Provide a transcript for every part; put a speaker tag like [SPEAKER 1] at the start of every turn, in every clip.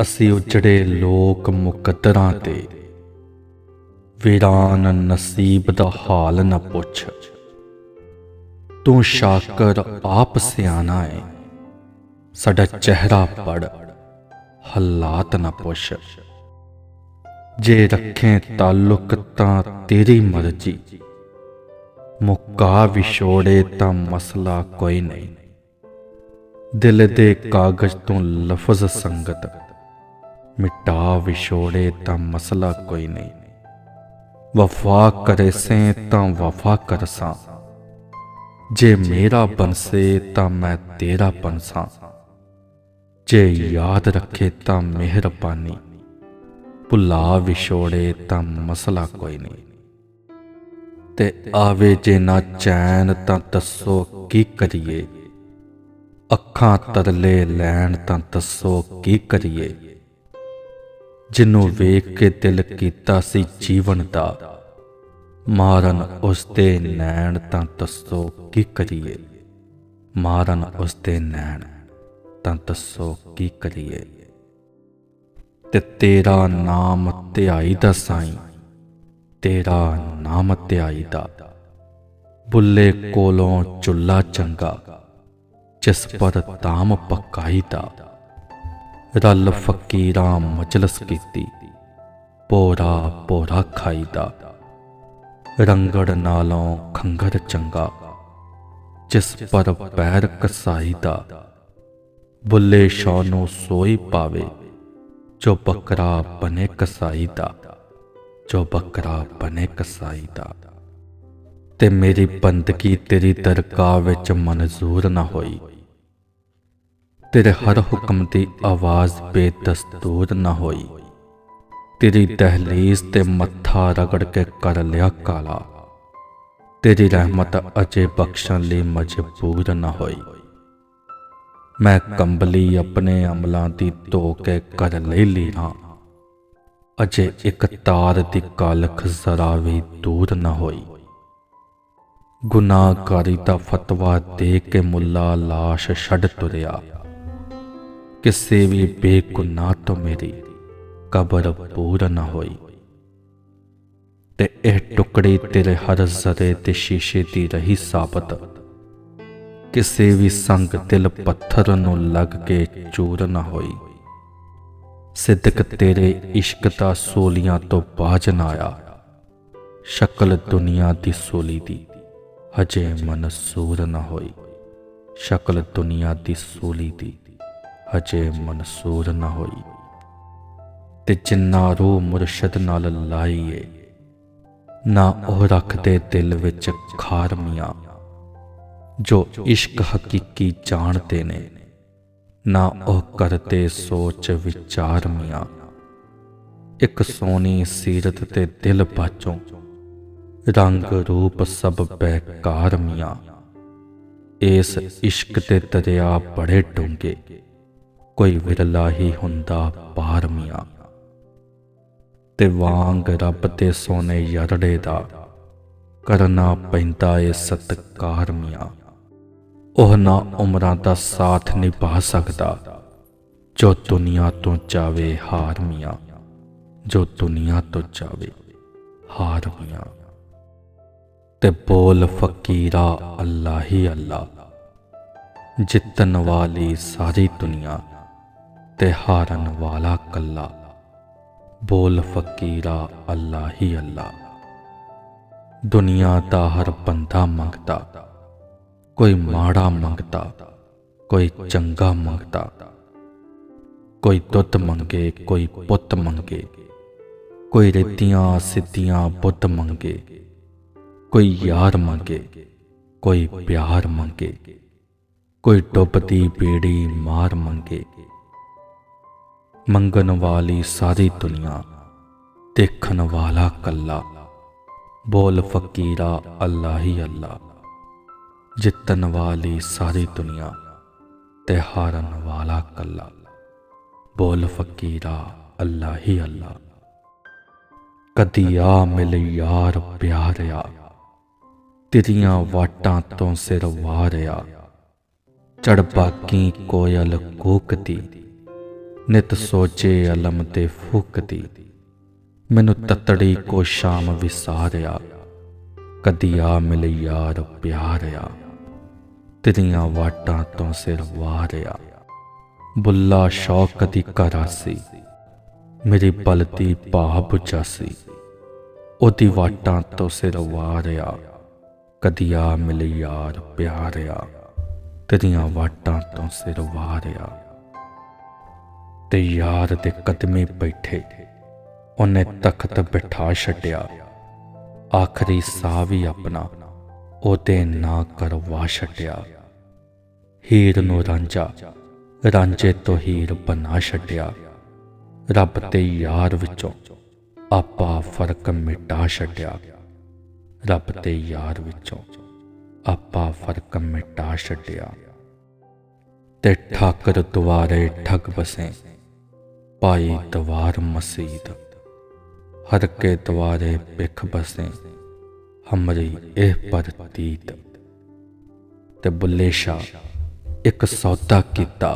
[SPEAKER 1] ਅਸੀਂ ਉਜੜੇ ਲੋਕ ਮੁਕੱਦਰਾਂ ਤੇ। ਵੀਰਾਨ ਨਸੀਬ ਦਾ ਹਾਲ ਨਾ ਪੁੱਛ। ਤੂੰ ਸ਼ਾਕਰ ਆਪ ਸਿਆਣਾ ਏ। ਸਾਡਾ ਚਿਹਰਾ ਪੜ। ਹਾਲਾਤ ਨਾ ਪੁੱਛ। ਜੇ ਰੱਖੇ ਤਾਲੁਕ ਤਾਂ ਤੇਰੀ ਮਰਜ਼ੀ। ਮੁਕਾ ਵਿਛੋੜੇ ਤਾਂ ਮਸਲਾ ਕੋਈ ਨਹੀਂ। ਦਿਲ ਦੇ ਕਾਗਜ਼ ਤੋਂ ਲਫ਼ਜ਼ ਸੰਗਤ। ਮਿਟਾ ਵਿਛੋੜੇ ਤਾਂ ਮਸਲਾ ਕੋਈ ਨਹੀਂ। ਵਫਾ ਕਰੇ ਸੇ ਤਾਂ ਵਫਾ ਕਰਸਾਂ ਜੇ ਮੇਰਾ ਬਨਸੇ ਤਾਂ ਮੈਂ ਤੇਰਾ ਬਨਸਾਂ ਜੇ ਯਾਦ ਰੱਖੇ ਤਾਂ ਮਿਹਰਬਾਨੀ। ਭੁਲਾ ਵਿਛੋੜੇ ਤਾਂ ਮਸਲਾ ਕੋਈ ਨਹੀਂ। ਤੇ ਆਵੇ ਜੇ ਨਾ ਚੈਨ ਤਾਂ ਦੱਸੋ ਕੀ ਕਰੀਏ। ਅੱਖਾਂ ਤਰਲੇ ਲੈਣ ਤਾਂ ਦੱਸੋ ਕੀ ਕਰੀਏ। ਜਿਹਨੂੰ ਵੇਖ ਕੇ ਦਿਲ ਕੀਤਾ ਸੀ ਜੀਵਨ ਦਾ। ਮਾਰਨ ਉਸ ਦੇ ਨੈਣ ਤਾਂ ਦੱਸੋ ਕੀ ਕਰੀਏ? ਮਾਰਨ ਉਸ ਦੇ ਨੈਣ ਤਾਂ ਦੱਸੋ ਕੀ ਕਰੀਏ? ਤੇ ਤੇਰਾ ਨਾਮ ਧਿਆਈ ਦਾ ਸਾਈਂ, ਤੇਰਾ ਨਾਮ ਧਿਆਈ ਦਾ। ਬੁੱਲੇ ਕੋਲੋਂ ਚੁੱਲਾ ਚੰਗਾ, ਜਿਸ ਪਰ ਤਾਮ ਪਕਾਈ ਦਾ। ਰਲ ਫਕੀਰਾਂ ਮਜਲਸ ਕੀਤੀ। ਪੋਰਾ ਪੋਰਾ ਖਾਈਦਾ। ਰੰਗੜ ਨਾਲੋਂ ਖੰਗਰ ਚੰਗਾ। ਜਿਸ ਪਰ ਪੈਰ ਕਸਾਈਦਾ। ਬੁੱਲੇ ਸ਼ੌ ਨੂੰ ਸੋਈ ਪਾਵੇ। ਜੋ ਬੱਕਰਾ ਬਨੇ ਕਸਾਈ ਦਾ ਜੋ ਬੱਕਰਾ ਬਨੇ ਕਸਾਈ ਦਾ ਤੇ ਮੇਰੀ ਬੰਦਗੀ ਤੇਰੀ ਦਰਗਾਹ ਵਿੱਚ ਮਨਜ਼ੂਰ ਨਾ ਹੋਈ। ਤੇਰੇ ਹਰ ਹੁਕਮ ਦੀ ਆਵਾਜ਼ ਬੇਦਸਤੂਰ ਨਾ ਹੋਈ। ਤੇਰੀ ਦਹਲੀਜ਼ ਤੇ ਮੱਥਾ ਰਗੜ ਕੇ ਕਰ ਲਿਆ ਕਾਲਾ। ਤੇਰੀ ਰਹਿਮਤ ਅਜੇ ਬਖਸ਼ਣ ਲਈ ਮਜਬੂਰ ਨਾ ਹੋਈ। ਮੈਂ ਕੰਬਲੀ ਆਪਣੇ ਅਮਲਾਂ ਦੀ ਧੋ ਕੇ ਕਰ ਲਈ ਲੀਹਾਂ ਅਜੇ ਇੱਕ ਤਾਰ ਦੀ ਕਾਲਖ ਜ਼ਰਾ ਵੀ ਦੂਰ ਨਾ ਹੋਈ। ਗੁਨਾਹਕਾਰੀ ਦਾ ਫਤਵਾ ਦੇ ਕੇ ਮੁੱਲਾ ਲਾਸ਼ ਛੱਡ ਤੁਰਿਆ। ਕਿਸੇ ਵੀ ਬੇਗੁਨਾਹ ਤੋਂ ਮੇਰੀ ਕਬਰ ਪੂਰ ਨਾ ਹੋਈ। ਤੇ ਇਹ ਟੁਕੜੀ ਤੇਰੇ ਹਰ ਜ਼ਰੇ ਤੇ ਸ਼ੀਸ਼ੇ ਦੀ ਰਹੀ ਸਾਬਤ। ਕਿਸੇ ਵੀ ਸੰਗ ਦਿਲ ਪੱਥਰ ਨੂੰ ਲੱਗ ਕੇ ਚੂਰ ਨਾ ਹੋਈ। ਸਿੱਦਕ ਤੇਰੇ ਇਸ਼ਕ ਦਾ ਸੋਲੀਆਂ ਤੋਂ ਬਾਜ ਨਾ ਆਇਆ। ਸ਼ਕਲ ਦੁਨੀਆ ਦੀ ਸੋਲੀ ਦੀ ਹਜੇ ਮਨਸੂਰ ਨਾ ਹੋਈ। ਸ਼ਕਲ ਦੁਨੀਆ ਦੀ ਸੋਲੀ ਦੀ ਹਜੇ ਮਨਸੂਰ ਨਾ ਹੋਈ। ਤੇ ਜਿੰਨਾ ਰੂਹ ਮੁਰਸ਼ਦ ਨਾਲ ਲਾਈਏ, ਨਾ ਉਹ ਰੱਖਦੇ ਦਿਲ ਵਿੱਚ ਖਾਰਮੀਆਂ ਜੋ ਇਸ਼ਕ ਹਕੀਕੀ ਜਾਣਦੇ ਨੇ, ਨਾ ਉਹ ਕਰਦੇ ਸੋਚ ਵਿਚਾਰ ਮੀਆਂ। ਇੱਕ ਸੋਨੀ ਸੀਰਤ ਤੇ ਦਿਲ ਬਾਚੋਂ ਰੰਗ ਰੂਪ ਸਭ ਬੇਕਾਰ ਮੀਆਂ। ਇਸ ਇਸ਼ਕ ਤੇ ਦਰਿਆ ਬੜੇ ਡੂੰਘੇ ਕੋਈ ਵਿਰਲਾ ਹੀ ਹੁੰਦਾ ਪਾਰ ਮੀਆਂ ਤੇ ਵਾਂਗ ਰੱਬ ਤੇ ਸੋਨੇ ਯਰੜੇ ਦਾ ਕਰਨਾ ਪੈਂਦਾ ਏ ਸਤਕਾਰ ਮੀਆਂ ਉਹ ਨਾ ਉਮਰਾਂ ਦਾ ਸਾਥ ਨਿਭਾ ਸਕਦਾ, ਜੋ ਦੁਨੀਆ ਤੋਂ ਚਾਵੇ ਹਾਰ ਮੀਆਂ ਜੋ ਦੁਨੀਆ ਤੋਂ ਚਾਵੇ ਹਾਰ ਮੀਆਂ ਤੇ ਬੋਲ ਫਕੀਰਾ ਅੱਲਾ ਹੀ ਅੱਲਾ, ਜਿੱਤਣ ਵਾਲੀ ਸਾਰੀ ਦੁਨੀਆ। ਤੇ ਹਾਰਨ ਵਾਲਾ ਕੱਲਾ। ਬੋਲ ਫਕੀਰਾ, ਅੱਲਾ ਹੀ ਅੱਲਾ। ਦੁਨੀਆ ਦਾ ਹਰ ਬੰਦਾ ਮੰਗਦਾ। ਕੋਈ ਮਾੜਾ ਮੰਗਦਾ, ਕੋਈ ਚੰਗਾ ਮੰਗਦਾ। ਕੋਈ ਦੁੱਧ ਮੰਗੇ, ਕੋਈ ਪੁੱਤ ਮੰਗੇ। ਕੋਈ ਰੇਤੀਆਂ ਸਿੱਧੀਆਂ ਬੁੱਧ ਮੰਗੇ। ਕੋਈ ਯਾਰ ਮੰਗੇ, ਕੋਈ ਪਿਆਰ ਮੰਗੇ। ਕੋਈ ਡੁੱਬਦੀ ਬੇੜੀ ਮਾਰ ਮੰਗੇ। ਮੰਗਣ ਵਾਲੀ ਸਾਰੀ ਦੁਨੀਆ, ਦੇਖਣ ਵਾਲਾ ਕੱਲਾ। ਬੋਲ ਫਕੀਰਾ ਅੱਲਾ ਹੀ ਅੱਲਾ। ਜਿੱਤਨ ਵਾਲੀ ਸਾਰੀ ਦੁਨੀਆ ਤੇ ਹਾਰਨ ਵਾਲਾ ਕੱਲਾ। ਬੋਲ ਫਕੀਰਾ ਅੱਲਾ ਹੀ ਅੱਲਾ। ਕਦੀ ਆ ਮਿਲ ਯਾਰ ਪਿਆਰਿਆ, ਤੇਰੀਆਂ ਵਾਟਾਂ ਤੋਂ ਸਿਰ ਵਾਰਿਆ। ਚੜ ਬਾਕੀ ਕੋਇਲ ਕੋਕਦੀ ਨਿਤ ਸੋਚੇ ਅਲਮ ਤੇ ਫੂਕਦੀ। ਮੈਨੂੰ ਤਤੜੀ ਕੋ ਸ਼ਾਮ ਵਿਸਾਰਿਆ। ਕਦੀ ਆ ਮਿਲ ਯਾਰ ਪਿਆਰਿਆ। ਤੇਰੀਆਂ ਵਾਟਾਂ ਤੋਂ ਸਿਰ ਵਾਰਿਆ। ਬੁੱਲਾ ਸ਼ੌਕ ਦੀ ਕਰਾਸੀ ਮੇਰੀ ਬਲਦੀ ਭਾ ਬੁਝਾਸੀ ਉਹਦੀ ਵਾਟਾਂ ਤੋਂ ਸਿਰ ਵਾਰਿਆ। ਕਦੀ ਆ ਮਿਲ ਯਾਰ ਪਿਆਰਿਆ। ਤੇਰੀਆਂ ਵਾਟਾਂ ਤੋਂ ਸਿਰ ਵਾਰਿਆ। ਤੇ ਯਾਰ ਦੇ ਕਦਮੇ ਬੈਠੇ। ਉਹਨੇ ਤਖਤ ਬਿਠਾ ਛੱਡਿਆ। ਆਖਰੀ ਸਾਹ ਵੀ ਆਪਣਾ ਉਹਦੇ ਨਾ ਕਰਵਾ ਛੱਡਿਆ। ਹੀਰ ਨੂੰ ਰਾਂਝਾ, ਰਾਂਝੇ ਤੋਂ ਹੀਰ ਬਣਾ ਛੱਡਿਆ। ਰੱਬ ਤੇ ਯਾਰ ਵਿੱਚੋਂ ਆਪਾ ਫ਼ਰਕ ਮਿਟਾ ਛੱਡਿਆ। ਰੱਬ ਤੇ ਯਾਰ ਵਿੱਚੋਂ ਆਪਾ ਫ਼ਰਕ ਮਿਟਾ ਛੱਡਿਆ। ਤੇ ਠਾਕਰ ਦੁਆਰੇ ਠੱਗ ਬਸੇ ਪਾਈ ਦਵਾਰ ਮਸਜਿਦ ਹਰ ਕੇ ਦੁਆਰੇ ਪਿਖ ਬਸੇ, ਹਮਰੀ ਇਹ ਪਰਤੀਤ ਤੇ ਬੁੱਲੇ ਸ਼ਾ ਇੱਕ ਸੌਦਾ ਕੀਤਾ,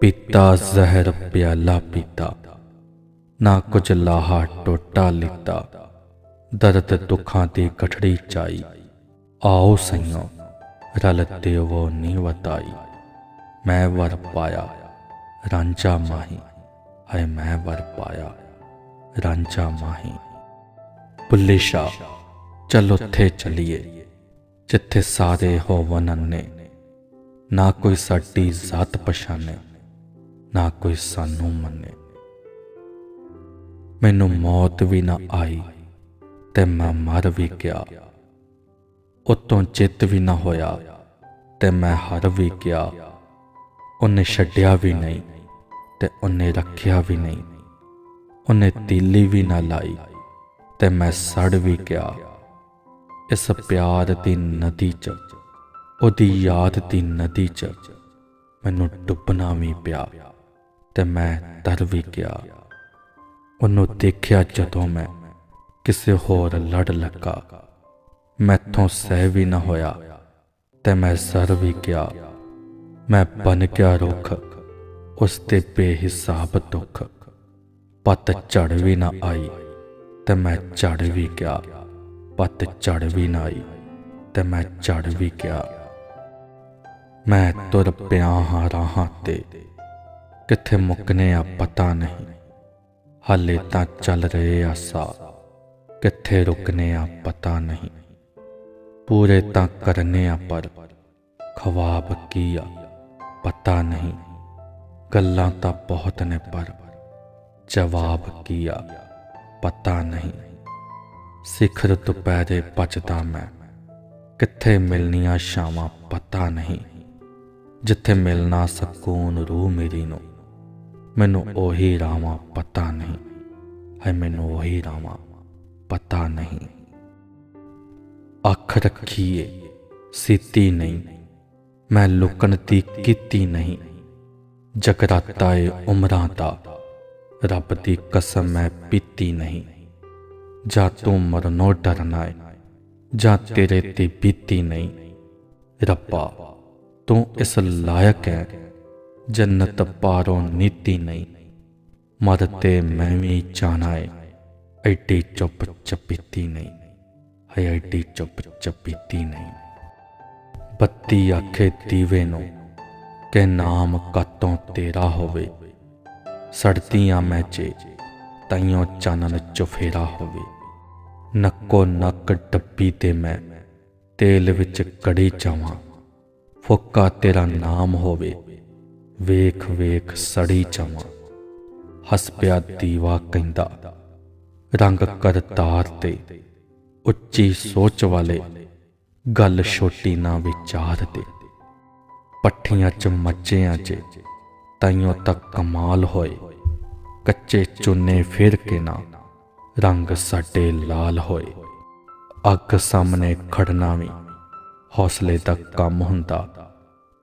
[SPEAKER 1] ਪੀਤਾ ਜ਼ਹਿਰ ਪਿਆਲਾ ਪੀਤਾ। ਨਾ ਕੁਝ ਲਾਹਾ ਟੋਟਾ ਲਿੱਤਾ, ਦਰਦ ਦੁੱਖਾਂ ਦੀ ਕਠੜੀ ਚਾਈ। ਆਓ ਸਈਓ, ਰਲ ਦੇਵੋ ਨੀ ਵਤਾਈ। ਮੈਂ ਵਰ ਪਾਇਆ, ਰਾਂਝਾ ਮਾਹੀ। ਹਾਏ ਮੈਂ ਵਰ ਪਾਇਆ ਰਾਂਝਾ ਮਾਹੀ। ਬੁੱਲੇ ਸ਼ਾ ਚੱਲ ਉੱਥੇ ਚੱਲੀਏ, ਜਿੱਥੇ ਸਾਰੇ ਹੋਵਨ ਅੰਨੇ। ਨਾ ਕੋਈ ਸਾਡੀ ਜ਼ਾਤ ਪਛਾਣੇ ਨਾ ਕੋਈ ਸਾਨੂੰ ਮੰਨੇ। ਮੈਨੂੰ ਮੌਤ ਵੀ ਨਾ ਆਈ ਤੇ ਮੈਂ ਮਰ ਵੀ ਗਿਆ। ਉਤੋਂ ਚਿੱਤ ਵੀ ਨਾ ਹੋਇਆ ਤੇ ਮੈਂ ਹਰ ਵੀ ਗਿਆ। ਉਹਨੇ ਛੱਡਿਆ ਵੀ ਨਹੀਂ। ਤੇ ਉਹਨੇ ਰੱਖਿਆ ਵੀ ਨਹੀਂ। ਉਹਨੇ ਤੀਲੀ ਵੀ ਨਾ ਲਾਈ ਤੇ ਮੈਂ ਸੜ ਵੀ ਗਿਆ। ਇਸ ਪਿਆਰ ਦੀ ਨਦੀ 'ਚ, ਉਹਦੀ ਯਾਦ ਦੀ ਨਦੀ 'ਚ ਮੈਨੂੰ ਡੁੱਬਣਾ ਵੀ ਪਿਆ ਤੇ ਮੈਂ ਤਰ ਵੀ ਗਿਆ। ਉਹਨੂੰ ਦੇਖਿਆ ਜਦੋਂ ਮੈਂ ਕਿਸੇ ਹੋਰ ਲੜ ਲੱਗਾ। ਮੈਥੋਂ ਸਹਿ ਵੀ ਨਾ ਹੋਇਆ ਤੇ ਮੈਂ ਸਰ ਵੀ ਗਿਆ। ਮੈਂ ਬਨ ਗਿਆ ਰੁੱਖ ਉਸ ਤੇ ਬੇਹਿਸਾਬ ਦੁੱਖ। ਪਤ ਝੜ ਵੀ ਨਾ ਆਈ, ਤੇ ਮੈਂ ਝੜ ਵੀ ਗਿਆ। ਪਤ ਝੜ ਵੀ ਨਾ ਆਈ, ਤੇ ਮੈਂ ਝੜ ਵੀ ਗਿਆ। ਮੈਂ ਤੁਰ ਪਿਆ ਹਾਂ ਰਾਹਾਂ ਤੇ, ਕਿੱਥੇ ਮੁੱਕਨੇ ਆ ਪਤਾ ਨਹੀਂ। ਹਾਲੇ ਤਾਂ ਚੱਲ ਰਹੇ ਆ ਸਾ ਕਿੱਥੇ ਰੁਕਨੇ ਆ ਪਤਾ ਨਹੀਂ। ਪੂਰੇ ਤਾਂ ਕਰਨੇ ਆ ਪਰ ਖਵਾਬ ਕੀ ਆ ਪਤਾ ਨਹੀਂ। ਗੱਲਾਂ ਤਾਂ ਬਹੁਤ ਨੇ, ਪਰ ਜਵਾਬ ਕੀ ਆ ਪਤਾ ਨਹੀਂ। ਸਿਖਰ ਦੁਪਹਿਰੇ ਪਚਦਾ ਮੈਂ। ਕਿੱਥੇ ਮਿਲਨੀਆਂ ਸ਼ਾਮਾਂ ਪਤਾ ਨਹੀਂ। ਜਿੱਥੇ ਮਿਲਣਾ ਸਕੂਨ ਰੂਹ ਮੇਰੀ ਨੂੰ, ਮੈਨੂੰ ਉਹੀ ਰਾਵਾਂ ਪਤਾ ਨਹੀਂ। ਹੈ ਮੈਨੂੰ ਉਹੀ ਰਾਵਾਂ ਪਤਾ ਨਹੀਂ। ਅੱਖ ਰੱਖੀਏ, ਸੀਤੀ ਨਹੀਂ। ਮੈਂ ਲੁਕਣ ਦੀ ਕੀਤੀ ਨਹੀਂ। ਜਗਰਾਤਾ ਏ ਉਮਰਾਂ ਦਾ। ਰੱਬ ਦੀ ਕਸਮ ਮੈਂ ਪੀਤੀ ਨਹੀਂ। ਜਾਂ ਤੂੰ ਮਰਨੋਂ ਡਰਨਾ ਏ, ਜਾਂ ਤੇਰੇ ਤੇ ਬੀਤੀ ਨਹੀਂ। ਰੱਬਾ, ਤੂੰ ਇਸ ਲਾਇਕ ਹੈ, ਜੰਨਤ ਪਾਰੋਂ ਨੀਤੀ ਨਹੀਂ। ਮਰ ਤੇ ਮੈਂ ਵੀ ਜਾਣਾ ਏ, ਐਡੀ ਚੁੱਪ ਚਪੀਤੀ ਨਹੀਂ। ਹੈ ਐਡੀ ਚੁੱਪ ਚਪੀਤੀ ਨਹੀਂ। ਬੱਤੀ ਆਖੇ ਦੀਵੇ ਨੂੰ ਕਿ ਨਾਮ ਕਾਤੋਂ ਤੇਰਾ ਹੋਵੇ। ਸੜਤੀਆਂ ਮੈਚੇ ਤਾਈਓ ਚਾਨਣ ਚੁਫੇਰਾ ਹੋਵੇ। ਨੱਕੋ ਨੱਕ ਡੱਬੀ ਤੇ ਮੈਂ, ਤੇਲ ਵਿੱਚ ਕੜੀ ਚਾਵਾਂ। ਫੁੱਕਾ ਤੇਰਾ ਨਾਮ ਹੋਵੇ, ਵੇਖ ਵੇਖ ਸੜੀ ਚਾਵਾਂ। ਹੱਸ ਪਿਆ ਦੀਵਾ ਕਹਿੰਦਾ, ਰੰਗ ਕਰਤਾਰ ਤੇ, ਉੱਚੀ ਸੋਚ ਵਾਲੇ, ਗੱਲ ਛੋਟੀ ਨਾ ਵਿਚਾਰ ਤੇ। ਪੱਠੀਆਂ ਚ ਮੱਚਿਆਂ ਚ, ਤਾਈਓ ਤੱਕ ਕਮਾਲ ਹੋਏ। ਕੱਚੇ ਚੁੰਨੇ ਫਿਰ ਕੇ ਨਾ, ਰੰਗ ਸਾਡੇ ਲਾਲ ਹੋਏ। ਅੱਗ ਸਾਹਮਣੇ ਖੜਨਾ ਵੀ, ਹੌਸਲੇ ਦਾ ਕੰਮ ਹੁੰਦਾ।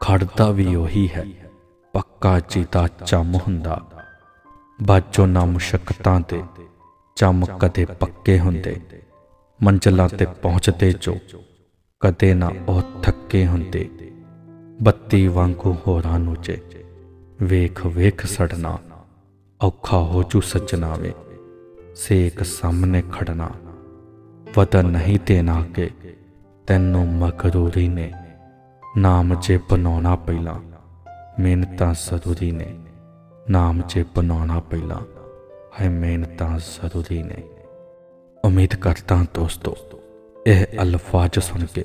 [SPEAKER 1] ਖੜਦਾ ਵੀ ਉਹੀ ਹੈ, ਪੱਕਾ ਜੀਤਾ ਚੰਮ ਹੁੰਦਾ। ਬਾਜੋ ਨਾ ਮੁਸ਼ਕਤਾਂ ਤੇ, ਚੰਮ ਕਦੇ ਪੱਕੇ ਹੁੰਦੇ। ਮੰਜ਼ਲਾਂ ਤੇ ਪਹੁੰਚਦੇ ਜੋ, ਕਦੇ ਨਾ ਉਹ ਥੱਕੇ ਹੁੰਦੇ। ਬੱਤੀ ਵਾਂਗੂ ਹੋਰਾਂ ਨੂੰ ਜੇ। ਵੇਖ ਵੇਖ ਸੜਨਾ, ਔਖਾ ਹੋ ਜੂ ਸੱਜਣਾ ਵੇ ਸੇਕ ਸਾਹਮਣੇ ਖੜਨਾ ਵਤਨ ਨਹੀਂ ਦੇਣਾ ਕਿ ਤੈਨੂੰ ਮਕਰੂਰੀ ਨੇ, ਨਾਮ ਜੇ ਬਣਾਉਣਾ ਪਹਿਲਾਂ। ਮਿਹਨਤਾਂ ਜ਼ਰੂਰੀ ਨੇ, ਨਾਮ ਜੇ ਬਣਾਉਣਾ ਪਹਿਲਾਂ। ਹੈ ਮਿਹਨਤਾਂ ਜ਼ਰੂਰੀ ਨੇ। ਉਮੀਦ ਕਰਦਾ ਦੋਸਤੋ, ਇਹ ਅਲਫਾਜ਼ ਸੁਣ ਕੇ